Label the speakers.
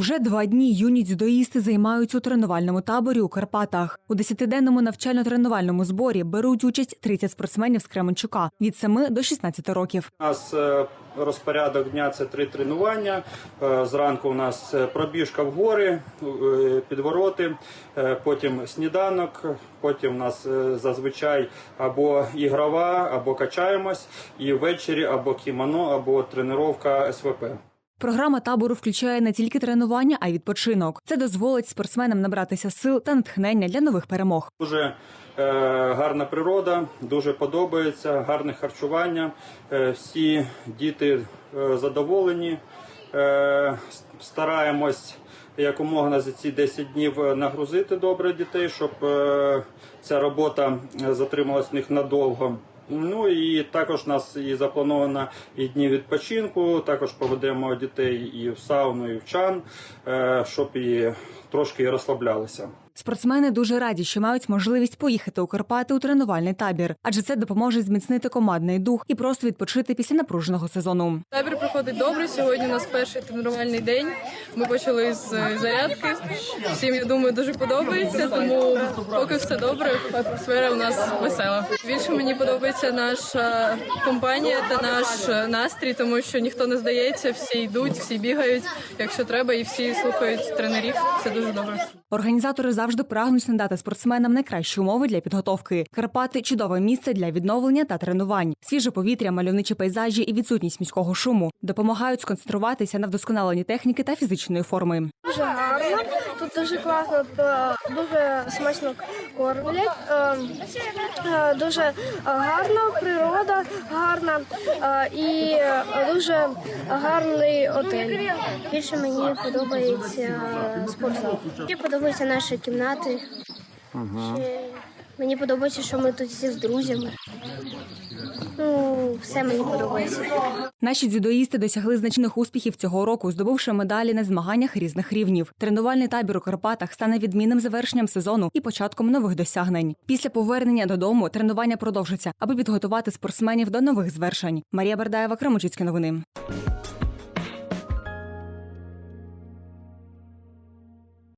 Speaker 1: Вже два дні юні дзюдоїсти займаються у тренувальному таборі у Карпатах. У десятиденному навчально-тренувальному зборі беруть участь 30 спортсменів з Кременчука від 7 до 16 років.
Speaker 2: У нас е, розпорядок дня це три тренування. Е, Зранку у нас е, пробіжка в гори, підвороти, потім сніданок, потім у нас зазвичай або ігрова, або качаємось, і ввечері або кімоно, або тренування СВП.
Speaker 1: Програма табору включає не тільки тренування, а й відпочинок. Це дозволить спортсменам набратися сил та натхнення для нових перемог.
Speaker 2: Дуже е, гарна природа, дуже подобається, гарне харчування. Е, всі діти е, задоволені. Е, стараємось якомога за ці 10 днів е, нагрузити добре дітей, щоб е, ця робота е, затрималась в них надовго. Ну і також у нас і заплановано і дні відпочинку. Також поведемо дітей і в сауну, і в чан, е, щоб і трошки і розслаблялися.
Speaker 1: Спортсмени дуже раді, що мають можливість поїхати у Карпати у тренувальний табір, адже це допоможе зміцнити командний дух і просто відпочити після напруженого сезону.
Speaker 3: Табір проходить добре. Сьогодні у нас перший тренувальний день. Ми почали з зарядки. Всім я думаю дуже подобається. Тому поки все добре, атмосфера у нас весела. Більше мені подобається наша компанія та наш е, настрій, тому що ніхто не здається, всі йдуть, всі бігають, якщо треба, і всі слухають тренерів. Це дуже добре.
Speaker 1: Організатори завжди прагнуть надати спортсменам найкращі умови для підготовки. Карпати чудове місце для відновлення та тренувань. Свіже повітря, мальовничі пейзажі і відсутність міського шуму допомагають сконцентруватися на вдосконаленні техніки та фізичної форми.
Speaker 4: Дуже гарно, тут дуже класно, дуже смачно кормлять. е, е, Дуже гарна природа гарна е, і дуже гарний отель. Більше мені подобається спортзал. Мені подобаються наші кімнати. Ще Мені подобається, що ми тут всі з друзями. Ну, все мені подобається.
Speaker 1: Наші дзюдоїсти досягли значних успіхів цього року, здобувши медалі на змаганнях різних рівнів. Тренувальний табір у Карпатах стане відмінним завершенням сезону і початком нових досягнень. Після повернення додому тренування продовжиться, аби підготувати спортсменів до нових звершень. Марія Бердаєва, Крамочицькі новини.